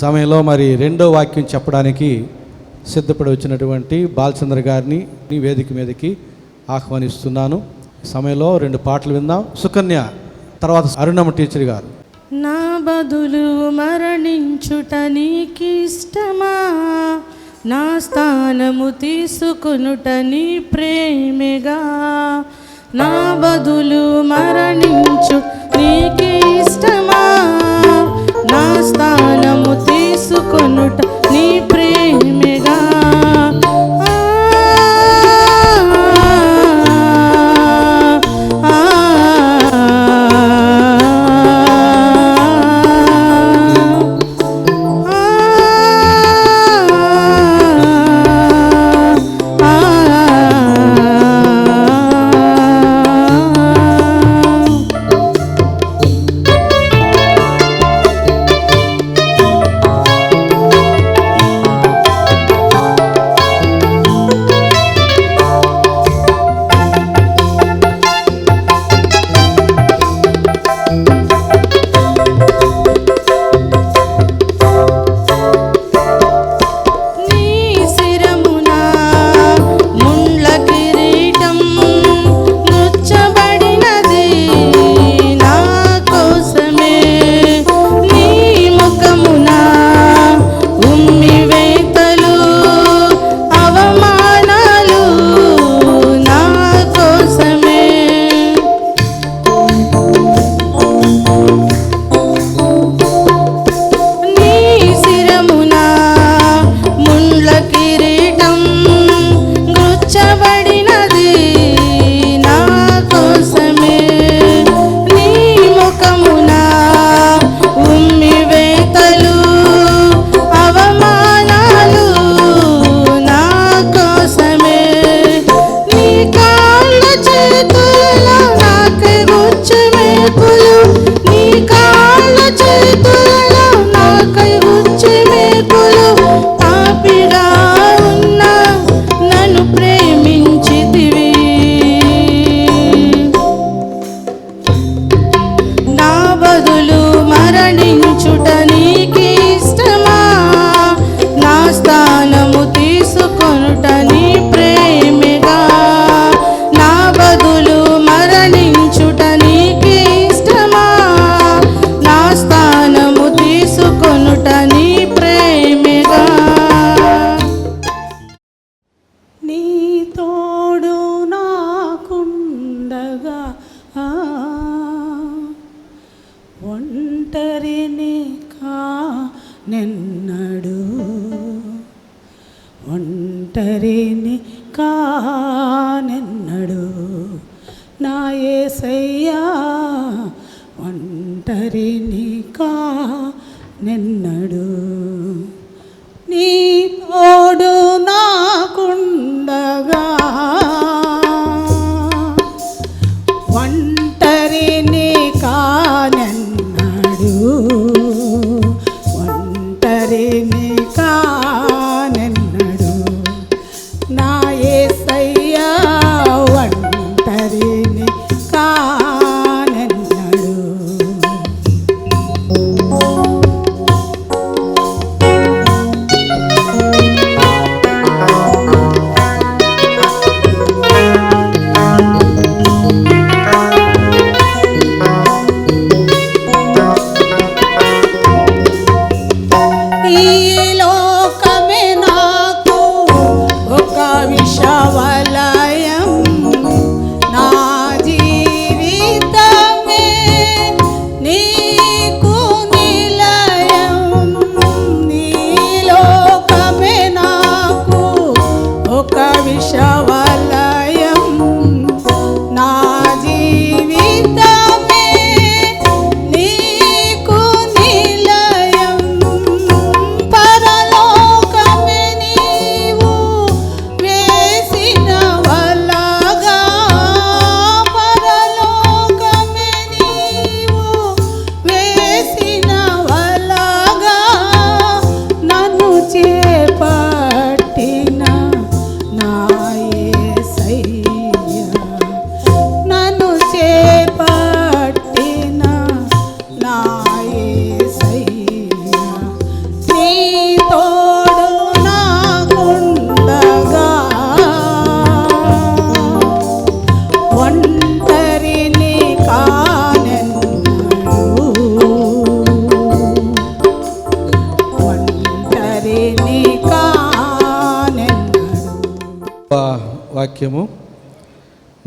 సమయంలో మరి రెండో వాక్యం చెప్పడానికి సిద్ధపడి వచ్చినటువంటి బాలచంద్ర గారిని వేదిక మీదకి ఆహ్వానిస్తున్నాను. సమయంలో రెండు పాటలు విందాం. సుకన్య తర్వాత అరుణమ్మ టీచర్ గారు. నా బదులు మరణించుట నీకిష్టమా? నా స్థానము తీసుకునుట నీ ప్రేమగా? నా బదులు మరణించు నీకిష్టమా? నా స్థానము చేసుకొనుట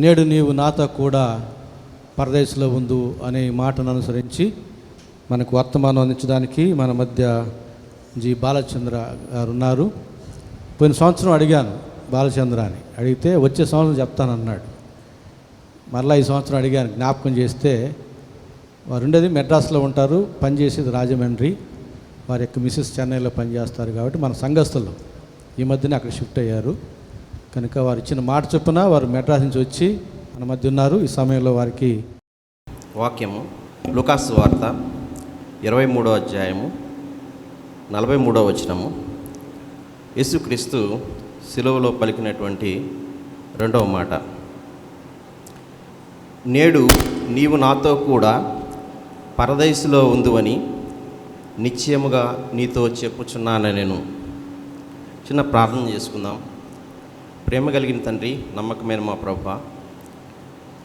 నేడు నీవు నాతో కూడా పరదేశంలో ఉందు అనే మాటను అనుసరించి మనకు వర్తమానం అందించడానికి మన మధ్య జి బాలచంద్ర గారు ఉన్నారు పోయిన సంవత్సరం అడిగాను బాలచంద్ర అని అడిగితే వచ్చే సంవత్సరం చెప్తానన్నాడు. మరలా ఈ సంవత్సరం అడిగాను జ్ఞాపకం చేస్తే వారు ఉండేది మెడ్రాస్లో ఉంటారు పనిచేసేది రాజమండ్రి. వారి యొక్క మిసెస్ చెన్నైలో పనిచేస్తారు కాబట్టి మన సంఘస్థులు ఈ మధ్యనే అక్కడ షిఫ్ట్ అయ్యారు. కనుక వారు ఇచ్చిన మాట చొప్పున వారు మెడ్రాస్ నుంచి వచ్చి మన మధ్య ఉన్నారు. ఈ సమయంలో వారికి వాక్యము లుకాస్ వార్త ఇరవై మూడో అధ్యాయము నలభై మూడో వచనము. యేసుక్రీస్తు సిలువలో పలికినటువంటి రెండవ మాట నేడు నీవు నాతో కూడా పరదైసులో ఉందువని నిశ్చయముగా నీతో చెప్పుచున్నాను నేను చిన్న ప్రార్థన చేసుకుందాం. ప్రేమ కలిగిన తండ్రి నమ్మకమైన మా ప్రభ.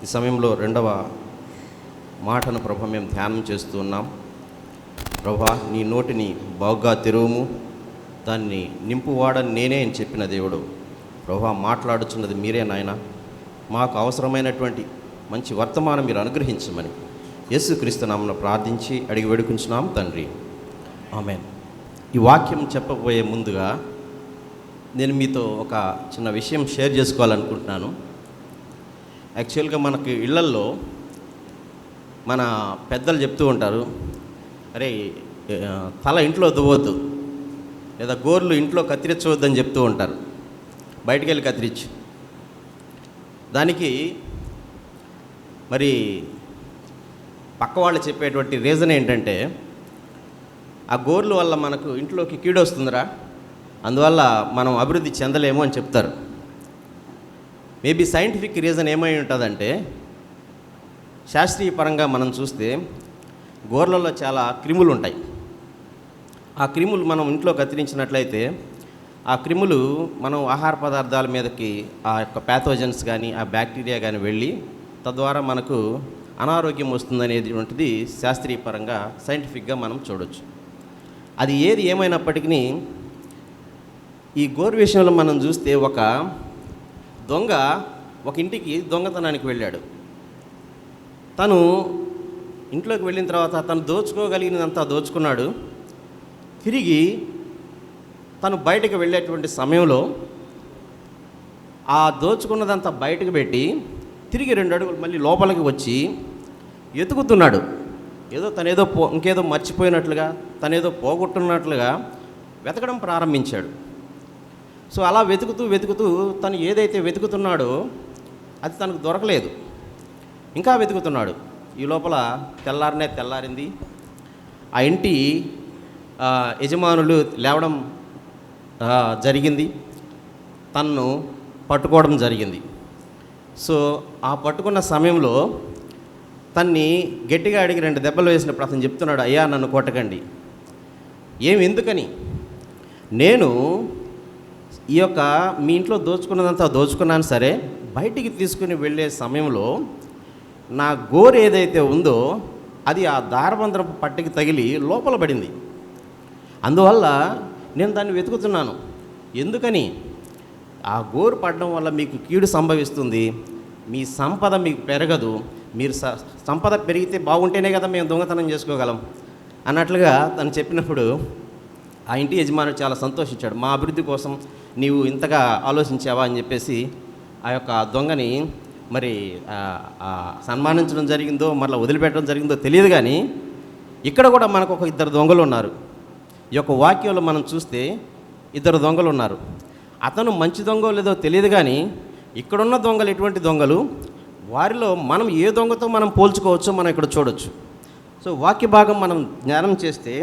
ఈ సమయంలో రెండవ మాటను ప్రభ మేము ధ్యానం చేస్తూ ఉన్నాం. ప్రభా నీ నోటిని బాగుగా తెరువుము. దాన్ని నింపువాడని నేనే అని చెప్పిన దేవుడు. ప్రభా మాట్లాడుచున్నది మీరే నాయన. మాకు అవసరమైనటువంటి మంచి వర్తమానం మీరు అనుగ్రహించమని యేసుక్రీస్తునామను ప్రార్థించి అడిగి వేడుకుంటున్నాం తండ్రి. ఆమెన్. ఈ వాక్యం చెప్పబోయే ముందుగా నేను మీతో ఒక చిన్న విషయం షేర్ చేసుకోవాలనుకుంటున్నాను. యాక్చువల్గా మనకి ఇళ్ళల్లో మన పెద్దలు చెప్తూ ఉంటారు అరే తల ఇంట్లో దువ్వద్దు లేదా గోర్లు ఇంట్లో కత్తిరించవద్దని చెప్తూ ఉంటారు. బయటికి వెళ్ళి కత్తిరించు దానికి మరి పక్క వాళ్ళు చెప్పేటువంటి రీజన్ ఏంటంటే ఆ గోర్లు వల్ల మనకు ఇంట్లోకి కీడొస్తుందిరా అందువల్ల మనం అభివృద్ధి చెందలేము అని చెప్తారు. మేబీ సైంటిఫిక్ రీజన్ ఏమై ఉంటుందంటే శాస్త్రీయ పరంగా మనం చూస్తే గోర్లలో చాలా క్రిములు ఉంటాయి ఆ క్రిములు మనం ఇంట్లో కత్తిరించినట్లయితే ఆ క్రిములు మనం ఆహార పదార్థాల మీదకి ఆ యొక్క ప్యాథోజన్స్ కానీ ఆ బ్యాక్టీరియా కానీ వెళ్ళి తద్వారా మనకు అనారోగ్యం వస్తుందనేటువంటిది శాస్త్రీయ పరంగా సైంటిఫిక్గా మనం చూడవచ్చు అది ఏది ఏమైనప్పటికీ ఈ గోరు విషయంలో మనం చూస్తే ఒక దొంగ ఒక ఇంటికి దొంగతనానికి వెళ్ళాడు. తను ఇంట్లోకి వెళ్ళిన తర్వాత తను దోచుకోగలిగినంతా దోచుకున్నాడు. తిరిగి తను బయటకు వెళ్ళేటువంటి సమయంలో ఆ దోచుకున్నదంతా బయటకు పెట్టి తిరిగి రెండు అడుగులు మళ్ళీ లోపలికి వచ్చి ఎతుకుతున్నాడు. ఏదో తనేదో పో ఇంకేదో మర్చిపోయినట్లుగా తనేదో పోగొట్టున్నట్లుగా వెతకడం ప్రారంభించాడు. సో అలా వెతుకుతూ వెతుకుతూ తను ఏదైతే వెతుకుతున్నాడో అది తనకు దొరకలేదు. ఇంకా వెతుకుతున్నాడు. ఈ లోపల తెల్లారినే తెల్లారింది. ఆ ఇంటి యజమానులు లేవడం జరిగింది. తన్ను పట్టుకోవడం జరిగింది. సో ఆ పట్టుకున్న సమయంలో తన్ని గట్టిగా అడిగి రెండు దెబ్బలు వేసినప్పుడు అతను చెప్తున్నాడు అయ్యా నన్ను కొట్టకండి. ఏం ఎందుకని? నేను ఈ యొక్క మీ ఇంట్లో దోచుకున్నదంతా దోచుకున్నాను సరే బయటికి తీసుకుని వెళ్ళే సమయంలో నా గోరు ఏదైతే ఉందో అది ఆ దారబంధరపు పట్టికి తగిలి లోపల పడింది. అందువల్ల నేను దాన్ని వెతుకుతున్నాను. ఎందుకని? ఆ గోరు పడడం వల్ల మీకు కీడు సంభవిస్తుంది మీ సంపద మీకు పెరగదు మీరు స సంపద పెరిగితే బాగుంటేనే కదా మేము దొంగతనం చేసుకోగలం. అన్నట్లుగా తను చెప్పినప్పుడు ఆ ఇంటి యజమానుడు చాలా సంతోషించాడు. మా అభివృద్ధి కోసం నీవు ఇంతగా ఆలోచించావా అని చెప్పేసి ఆ యొక్క దొంగని మరి సన్మానించడం జరిగిందో మరలా వదిలిపెట్టడం జరిగిందో తెలియదు కానీ ఇక్కడ కూడా మనకు ఒక ఇద్దరు దొంగలు ఉన్నారు. ఈ యొక్క వాక్యంలో మనం చూస్తే ఇద్దరు దొంగలు ఉన్నారు. అతను మంచి దొంగో లేదో తెలియదు కానీ ఇక్కడున్న దొంగలు ఎటువంటి దొంగలు? వారిలో మనం ఏ దొంగతో మనం పోల్చుకోవచ్చో మనం ఇక్కడ చూడొచ్చు. సో వాక్య భాగం మనం జ్ఞానం చేస్తే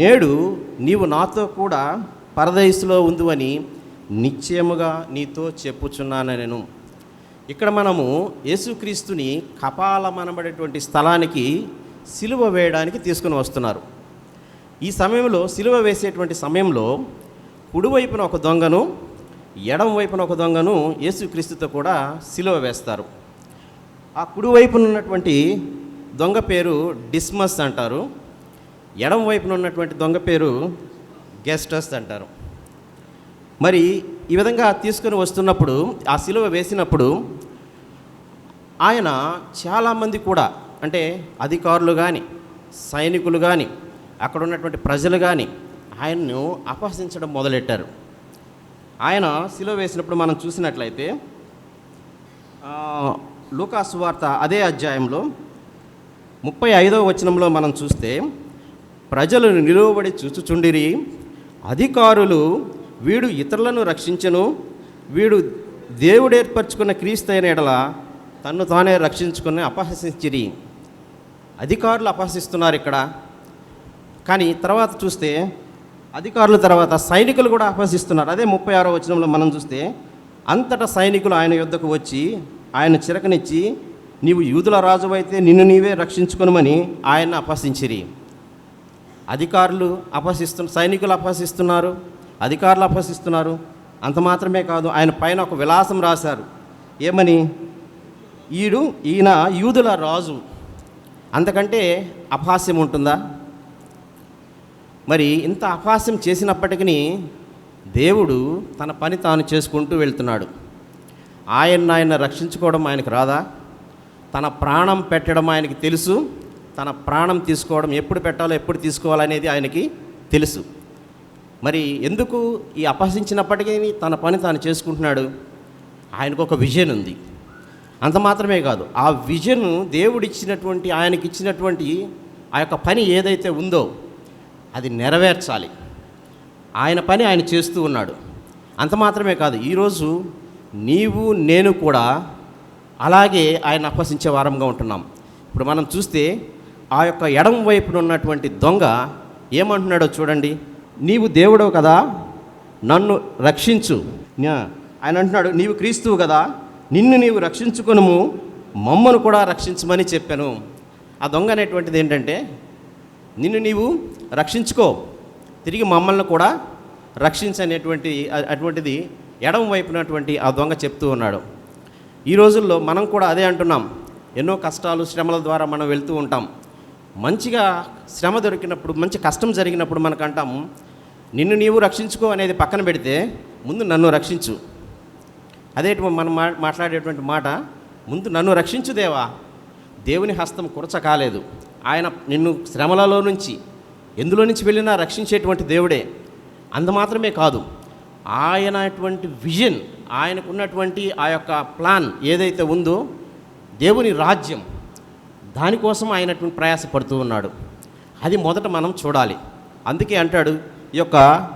నేడు నీవు నాతో కూడా పరదయసులో ఉందని నిశ్చయముగా నీతో చెప్పుచున్నాను నేను ఇక్కడ మనము యేసుక్రీస్తుని కపాలమనబడేటువంటి స్థలానికి సిలువ వేయడానికి తీసుకుని వస్తున్నారు. ఈ సమయంలో సిలువ వేసేటువంటి సమయంలో కుడివైపున ఒక దొంగను ఎడం వైపున ఒక దొంగను యేసుక్రీస్తుతో కూడా సిలువ వేస్తారు. ఆ కుడివైపున ఉన్నటువంటి దొంగ పేరు డిస్మస్ అంటారు. ఎడం వైపున ఉన్నటువంటి దొంగ పేరు గెస్ట్ హౌస్ అంటారు. మరి ఈ విధంగా తీసుకొని వస్తున్నప్పుడు ఆ సిలువ వేసినప్పుడు ఆయన చాలామంది కూడా అంటే అధికారులు కానీ సైనికులు కానీ అక్కడ ఉన్నటువంటి ప్రజలు కానీ ఆయన్ను అపహసించడం మొదలెట్టారు. ఆయన సిలువ వేసినప్పుడు మనం చూసినట్లయితే లూకాసు వార్త అదే అధ్యాయంలో ముప్పై ఐదవ వచనంలో మనం చూస్తే ప్రజలు నిలువబడి చూచుచుండిరి అధికారులు వీడు ఇతరులను రక్షించను వీడు దేవుడు ఏర్పరచుకున్న క్రీస్తు అయిన ఎడల తన్ను తానే రక్షించుకుని అపహసించిరి. అధికారులు అపహసిస్తున్నారు ఇక్కడ. కానీ తర్వాత చూస్తే అధికారుల తర్వాత సైనికులు కూడా అపహసిస్తున్నారు. అదే ముప్పై ఆరో వచనంలో మనం చూస్తే అంతటా సైనికులు ఆయన యుద్ధకు వచ్చి ఆయన చిరకనిచ్చి నీవు యూదుల రాజు అయితే నిన్ను నీవే రక్షించుకునమని ఆయన అపహసించిరి. అధికారులు అపహసిస్తు సైనికులు అపహసిస్తున్నారు. అధికారులు అపహసిస్తున్నారు. అంత మాత్రమే కాదు ఆయన పైన ఒక విలాసం రాశారు. ఏమని? ఈడు ఈయన యూదుల రాజు. అంతకంటే అపహాస్యం ఉంటుందా? మరి ఇంత అపహాస్యం చేసినప్పటికీ దేవుడు తన పని తాను చేసుకుంటూ వెళ్తున్నాడు. ఆయన ఆయన రక్షించుకోవడం ఆయనకు రాదా? తన ప్రాణం పెట్టడం ఆయనకి తెలుసు. తన ప్రాణం తీసుకోవడం ఎప్పుడు పెట్టాలో ఎప్పుడు తీసుకోవాలనేది ఆయనకి తెలుసు. మరి ఎందుకు ఈ అపహసించినప్పటికీ తన పని తాను చేసుకుంటున్నాడు? ఆయనకు ఒక విజన్ ఉంది. అంత మాత్రమే కాదు ఆ విజన్ దేవుడిచ్చినటువంటి ఆయనకి ఇచ్చినటువంటి ఆ యొక్క పని ఏదైతే ఉందో అది నెరవేర్చాలి. ఆయన పని ఆయన చేస్తూ ఉన్నాడు. అంత మాత్రమే కాదు ఈరోజు నీవు నేను కూడా అలాగే ఆయన అపహసించే వారంగా ఉంటున్నాం. ఇప్పుడు మనం చూస్తే ఆ యొక్క ఎడం వైపున ఉన్నటువంటి దొంగ ఏమంటున్నాడో చూడండి. నీవు దేవుడవు కదా నన్ను రక్షించు. ఆయన అంటున్నాడు నీవు క్రీస్తువు కదా నిన్ను నీవు రక్షించుకునుము మమ్మను కూడా రక్షించమని చెప్పాను. ఆ దొంగ అనేటువంటిది ఏంటంటే నిన్ను నీవు రక్షించుకో తిరిగి మమ్మల్ని కూడా రక్షించనేటువంటి అటువంటిది ఎడం వైపునటువంటి ఆ దొంగ చెప్తూ ఉన్నాడు. ఈ రోజుల్లో మనం కూడా అదే అంటున్నాం. ఎన్నో కష్టాలు శ్రమల ద్వారా మనం వెళ్తూ ఉంటాం. మంచిగా శ్రమ దొరికినప్పుడు మంచి కష్టం జరిగినప్పుడు మనకు అంటాము నిన్ను నీవు రక్షించుకో అనేది పక్కన పెడితే ముందు నన్ను రక్షించు. అదే మనం మా మాట్లాడేటువంటి మాట ముందు నన్ను రక్షించు దేవా. దేవుని హస్తం కురచ కాలేదు. ఆయన నిన్ను శ్రమలలో నుంచి ఎందులో నుంచి వెళ్ళినా రక్షించేటువంటి దేవుడే. అంత మాత్రమే కాదు ఆయన అటువంటి విజన్ ఆయనకున్నటువంటి ఆ యొక్క ప్లాన్ ఏదైతే ఉందో దేవుని రాజ్యం దానికోసం ఆయనటువంటి ప్రయాసపడుతూ ఉన్నాడు. అది మొదట మనం చూడాలి. అందుకే అంటాడు ఈ యొక్క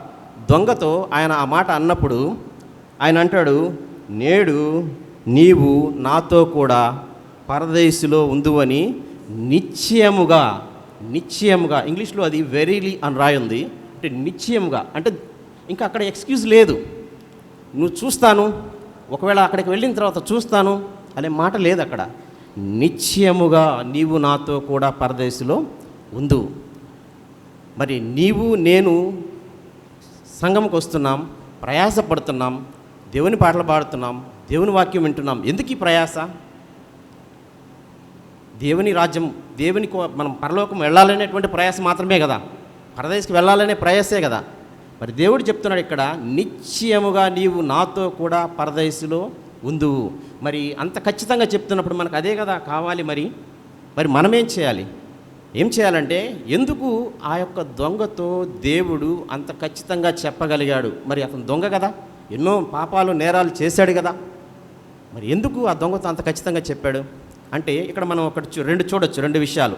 దొంగతో ఆయన ఆ మాట అన్నప్పుడు ఆయన అంటాడు నేడు నీవు నాతో కూడా పరదేశిలో ఉందువని నిశ్చయముగా నిశ్చయముగా ఇంగ్లీష్లో అది వెరీలీ అని రాయింది అంటే నిశ్చయముగా అంటే ఇంకా అక్కడ ఎక్స్క్యూజ్ లేదు. నువ్వు చూస్తాను ఒకవేళ అక్కడికి వెళ్ళిన తర్వాత చూస్తాను అనే మాట లేదు అక్కడ. నిశ్చయముగా నీవు నాతో కూడా పరదేశిలో ఉండు. మరి నీవు నేను సంఘంకి వస్తున్నాం ప్రయాసపడుతున్నాం దేవుని పాటలు పాడుతున్నాం దేవుని వాక్యం వింటున్నాం. ఎందుకు ఈ ప్రయాస? దేవుని రాజ్యం దేవుని కో- మనం పరలోకం వెళ్ళాలనేటువంటి ప్రయాస మాత్రమే కదా. పరదేశకి వెళ్ళాలనే ప్రయాసే కదా. మరి దేవుడు చెప్తున్నాడు ఇక్కడ నిశ్చయముగా నీవు నాతో కూడా పరదేశిలో ఉందువు మరి అంత ఖచ్చితంగా చెప్తున్నప్పుడు మనకు అదే కదా కావాలి మరి? మరి మనమేం చేయాలి? ఏం చేయాలంటే ఎందుకు ఆ యొక్క దొంగతో దేవుడు అంత ఖచ్చితంగా చెప్పగలిగాడు? మరి అతను దొంగ కదా? ఎన్నో పాపాలు నేరాలు చేశాడు కదా? మరి ఎందుకు ఆ దొంగతో అంత ఖచ్చితంగా చెప్పాడు? అంటే ఇక్కడ మనం ఒకటి చూ- రెండు చూడొచ్చు రెండు విషయాలు.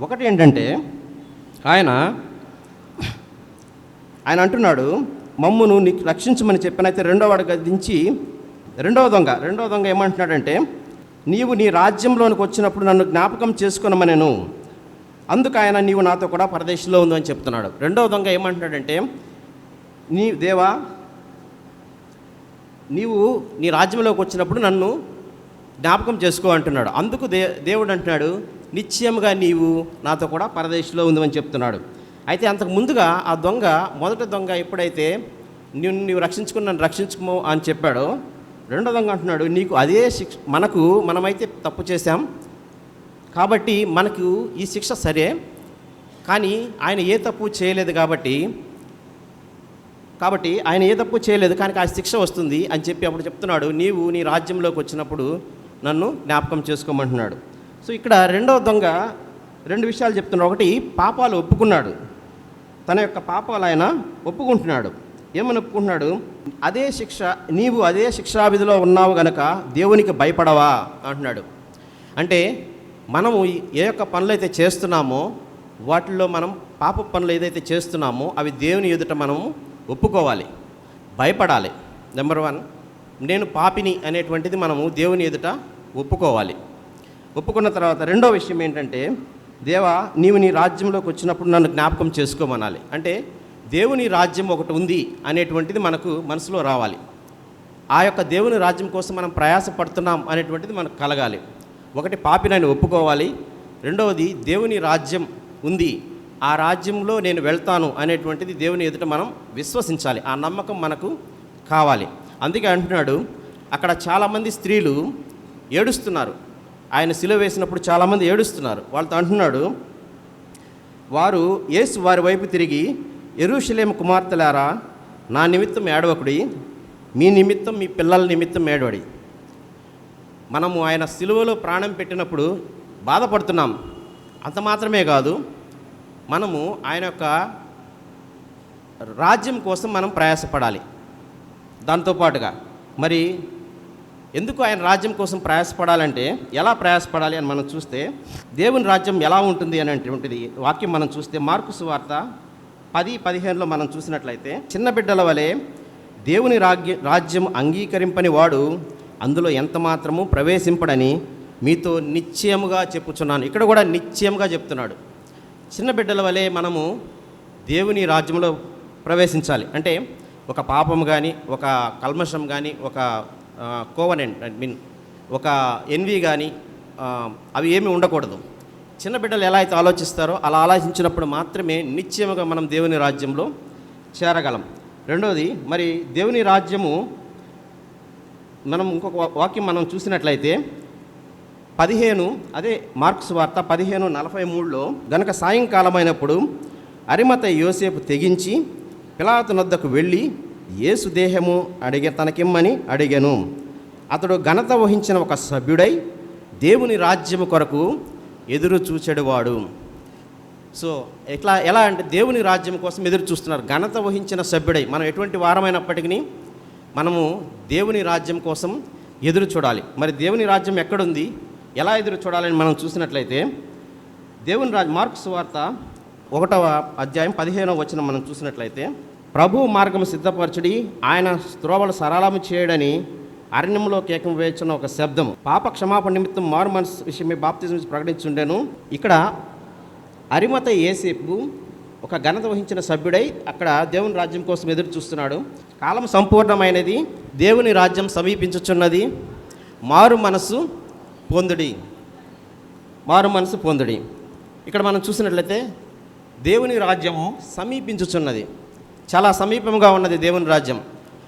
ఒకటి ఏంటంటే ఆయన ఆయన అంటున్నాడు మమ్మును నీకు రక్షించమని చెప్పినైతే రెండో వాడు గదించి రెండవ దొంగ. రెండవ దొంగ ఏమంటున్నాడంటే నీవు నీ రాజ్యంలోనికి వచ్చినప్పుడు నన్ను జ్ఞాపకం చేసుకునమనెను. అందుకు ఆయన నీవు నాతో కూడా పరదేశంలో ఉందని అని చెప్తున్నాడు. రెండవ దొంగ ఏమంటున్నాడంటే నీ దేవా నీవు నీ రాజ్యంలోకి వచ్చినప్పుడు నన్ను జ్ఞాపకం చేసుకో అంటున్నాడు. అందుకు దే దేవుడు అంటున్నాడు నిశ్చయముగా నీవు నాతో కూడా పరదేశంలో ఉందని చెప్తున్నాడు. అయితే అంతకు ముందుగా ఆ దొంగ మొదటి దొంగ ఎప్పుడైతే నిన్ను నీవు రక్షించుకుని నన్ను రక్షించుకో అని చెప్పాడో రెండోదంగా దొంగ అంటున్నాడు నీకు అదే శిక్ష మనకు మనమైతే తప్పు చేశాం కాబట్టి మనకు ఈ శిక్ష సరే కానీ ఆయన ఏ తప్పు చేయలేదు కాబట్టి కాబట్టి ఆయన ఏ తప్పు చేయలేదు కానీ ఆ శిక్ష వస్తుంది అని చెప్పి అప్పుడు చెప్తున్నాడు నీవు నీ రాజ్యంలోకి వచ్చినప్పుడు నన్ను జ్ఞాపకం చేసుకోమంటున్నాడు. సో ఇక్కడ రెండవ దొంగ రెండు విషయాలు చెప్తున్నాడు ఒకటి పాపాలు ఒప్పుకున్నాడు. తన యొక్క పాపాలు ఆయన ఒప్పుకుంటున్నాడు. ఏమనుకుంటున్నాడు? అదే శిక్ష నీవు అదే శిక్షావిధిలో ఉన్నావు గనక దేవునికి భయపడవా అంటున్నాడు. అంటే మనము ఏ యొక్క పనులు అయితే చేస్తున్నామో వాటిల్లో మనం పాప పనులు ఏదైతే చేస్తున్నామో అవి దేవుని ఎదుట మనము ఒప్పుకోవాలి భయపడాలి. నెంబర్ వన్ నేను పాపిని అనేటువంటిది మనము దేవుని ఎదుట ఒప్పుకోవాలి. ఒప్పుకున్న తర్వాత రెండో విషయం ఏంటంటే దేవా నీవు నీ రాజ్యంలోకి వచ్చినప్పుడు నన్ను జ్ఞాపకం చేసుకోమనాలి. అంటే దేవుని రాజ్యం ఒకటి ఉంది అనేటువంటిది మనకు మనసులో రావాలి. ఆ యొక్క దేవుని రాజ్యం కోసం మనం ప్రయాసపడుతున్నాం అనేటువంటిది మనకు కలగాలి. ఒకటి పాపినని ఒప్పుకోవాలి. రెండవది దేవుని రాజ్యం ఉంది. ఆ రాజ్యంలో నేను వెళ్తాను అనేటువంటిది దేవుని ఎదుట మనం విశ్వసించాలి. ఆ నమ్మకం మనకు కావాలి. అందుకే అంటున్నాడు అక్కడ చాలామంది స్త్రీలు ఏడుస్తున్నారు. ఆయన సిలువ వేసినప్పుడు చాలామంది ఏడుస్తున్నారు. వాళ్ళతో అంటున్నాడు వారు యేసు వారి వైపు తిరిగి ఎరుషలేం కుమార్తెలారా నా నిమిత్తం ఏడవకుడి మీ నిమిత్తం మీ పిల్లల నిమిత్తం ఏడవడి. మనము ఆయన సిలువలో ప్రాణం పెట్టినప్పుడు బాధపడుతున్నాం. అంత మాత్రమే కాదు మనము ఆయన యొక్క రాజ్యం కోసం మనం ప్రయాసపడాలి. దాంతోపాటుగా మరి ఎందుకు ఆయన రాజ్యం కోసం ప్రయాసపడాలంటే ఎలా ప్రయాసపడాలి అని మనం చూస్తే దేవుని రాజ్యం ఎలా ఉంటుంది అనేటువంటిది వాక్యం మనం చూస్తే మార్కు సువార్త పది పదిహేనులో మనం చూసినట్లయితే చిన్న బిడ్డల వలె దేవుని రాజ్య రాజ్యం అంగీకరింపని వాడు అందులో ఎంత మాత్రము ప్రవేశింపడని మీతో నిశ్చయముగా చెప్పుచున్నాను. ఇక్కడ కూడా నిశ్చయముగా చెప్తున్నాడు. చిన్న బిడ్డల వలె మనము దేవుని రాజ్యంలో ప్రవేశించాలి. అంటే ఒక పాపం కానీ ఒక కల్మషం కానీ ఒక కోవనెంట్ ఐ మీన్ ఒక ఎన్వి కానీ అవి ఏమీ ఉండకూడదు. చిన్న బిడ్డలు ఎలా అయితే ఆలోచిస్తారో అలా ఆలోచించినప్పుడు మాత్రమే నిశ్చయముగా మనం దేవుని రాజ్యంలో చేరగలం. రెండవది మరి దేవుని రాజ్యము మనం ఇంకొక వాక్యం మనం చూసినట్లయితే పదిహేను అదే మార్క్స్ వార్త పదిహేను నలభై మూడులో గనక సాయంకాలం అయినప్పుడు అరిమత యోసేపు తెగించి పిలాతు నొద్దకు వెళ్ళి యేసు దేహము అడిగే తనకిమ్మని అడిగాను. అతడు ఘనత వహించిన ఒక సభ్యుడై దేవుని రాజ్యము కొరకు ఎదురు చూచెడువాడు. సో ఎట్లా ఎలా అంటే దేవుని రాజ్యం కోసం ఎదురు చూస్తున్నారు. ఘనత వహించిన సభ్యుడై మనం ఎటువంటి వారమైనప్పటికీ మనము దేవుని రాజ్యం కోసం ఎదురు చూడాలి. మరి దేవుని రాజ్యం ఎక్కడుంది? ఎలా ఎదురు చూడాలని మనం చూసినట్లయితే దేవుని రాజ్ మార్క్స్ వార్త ఒకటవ అధ్యాయం పదిహేనవ వచ్చిన మనం చూసినట్లయితే ప్రభు మార్గం సిద్ధపరచుడి ఆయన స్త్రోవలు సరళము చేయడని అరణ్యంలో కేకం వేస్తున్న ఒక శబ్దం పాప క్షమాపణ నిమిత్తం మారు మనసు విషయమే బాప్తిజం ప్రకటించుండెను ఇక్కడ అరిమత ఏసేపు ఒక ఘనత వహించిన సభ్యుడై అక్కడ దేవుని రాజ్యం కోసం ఎదురు చూస్తున్నాడు. కాలం సంపూర్ణమైనది. దేవుని రాజ్యం సమీపించుచున్నది. మారు మనసు పొందుడి. మారు మనసు పొందుడి. ఇక్కడ మనం చూసినట్లయితే దేవుని రాజ్యము సమీపించుచున్నది. చాలా సమీపంగా ఉన్నది దేవుని రాజ్యం.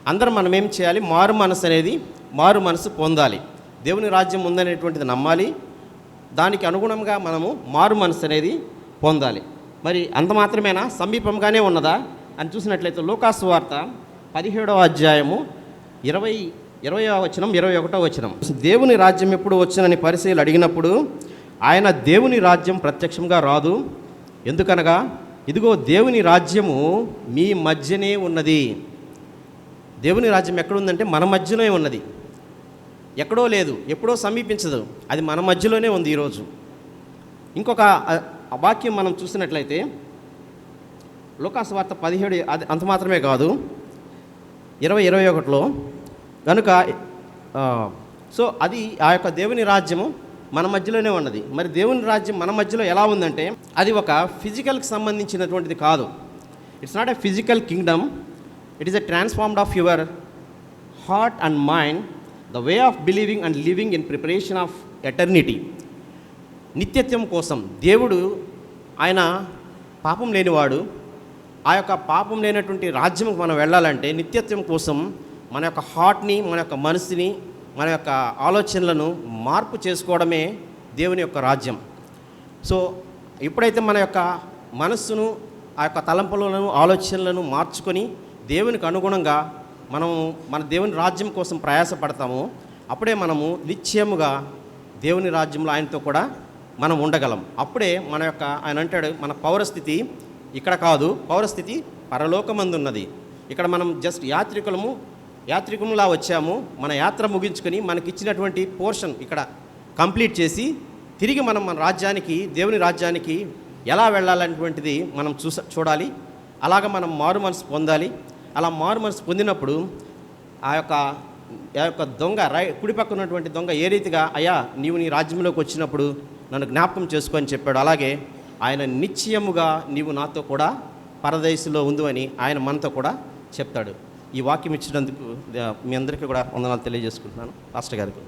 అందరం మనం ఏం చేయాలి? మారు మనసు అనేది మారు మనసు పొందాలి. దేవుని రాజ్యం ఉందనేటువంటిది నమ్మాలి. దానికి అనుగుణంగా మనము మారు మనసు అనేది పొందాలి. మరి అంత మాత్రమేనా? సమీపంగానే ఉన్నదా? అని చూసినట్లయితే లోకాసు వార్త పదిహేడవ అధ్యాయము ఇరవై ఇరవై వచనం ఇరవై ఒకటో వచనం. దేవుని రాజ్యం ఎప్పుడు వచ్చునని పరిశీలి అడిగినప్పుడు ఆయన దేవుని రాజ్యం ప్రత్యక్షంగా రాదు. ఎందుకనగా ఇదిగో దేవుని రాజ్యము మీ మధ్యనే ఉన్నది. దేవుని రాజ్యం ఎక్కడుందంటే మన మధ్యలోనే ఉన్నది. ఎక్కడో లేదు ఎప్పుడో సమీపించదు. అది మన మధ్యలోనే ఉంది ఈరోజు. ఇంకొక వాక్యం మనం చూసినట్లయితే లోకాసు వార్త పదిహేడు అది అంత మాత్రమే కాదు ఇరవై ఇరవై ఒకటిలో కనుక సో అది ఆ యొక్క దేవుని రాజ్యము మన మధ్యలోనే ఉన్నది. మరి దేవుని రాజ్యం మన మధ్యలో ఎలా ఉందంటే అది ఒక ఫిజికల్కి సంబంధించినటువంటిది కాదు. It's not a physical kingdom it is a transformed of your heart and mind the way of believing and living in preparation of eternity నిత్యత్వం కోసం దేవుడు ఆయన పాపం లేనివాడు ఆ యొక్క పాపం లేనటువంటి రాజ్యంకి మనం వెళ్ళాలంటే నిత్యత్వం కోసం మన యొక్క హార్ట్ని మన యొక్క మనసుని మన యొక్క ఆలోచనలను మార్పు చేసుకోవడమే దేవుని యొక్క రాజ్యం సో ఎప్పుడైతే మన యొక్క మనస్సును ఆ యొక్క తలంపులను ఆలోచనలను మార్చుకొని దేవునికి అనుగుణంగా మనము మన దేవుని రాజ్యం కోసం ప్రయాసపడతామో అప్పుడే మనము నిత్యముగా దేవుని రాజ్యంలో ఆయనతో కూడా మనం ఉండగలం. అప్పుడే మన యొక్క ఆయన అంటాడు మన పౌరస్థితి ఇక్కడ కాదు పౌరస్థితి పరలోకమందున్నది. ఇక్కడ మనం జస్ట్ యాత్రికులము యాత్రికులలా వచ్చాము మన యాత్ర ముగించుకొని మనకిచ్చినటువంటి పోర్షన్ ఇక్కడ కంప్లీట్ చేసి తిరిగి మనం మన రాజ్యానికి దేవుని రాజ్యానికి ఎలా వెళ్ళాలనేటువంటిది మనం చూస చూడాలి. అలాగ మనం మారు మనసు పొందాలి. అలా మారు మనసు పొందినప్పుడు ఆ యొక్క ఆ యొక్క దొంగ రై కుడిపక్క ఉన్నటువంటి దొంగ ఏ రీతిగా అయ్యా నీవు నీ రాజ్యంలోకి వచ్చినప్పుడు నన్ను జ్ఞాపకం చేసుకొని చెప్పాడు. అలాగే ఆయన నిశ్చయముగా నీవు నాతో కూడా పరదేశంలో ఉందు అని ఆయన మనతో కూడా చెప్తాడు. ఈ వాక్యం ఇచ్చినందుకు మీ అందరికీ కూడా వందనాలు తెలియజేసుకుంటున్నాను. రాష్ట్ర గారికి.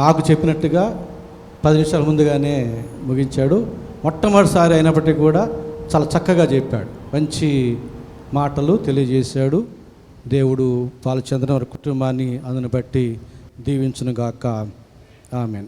నాకు చెప్పినట్టుగా పది నిమిషాల ముందుగానే ముగించాడు. మొట్టమొదటిసారి అయినప్పటికీ కూడా చాలా చక్కగా చెప్పాడు. మంచి మాటలు తెలియజేశాడు. దేవుడు పాలచంద్రం వారి కుటుంబాన్ని అందును బట్టి దీవించునుగాక. ఆమెన్.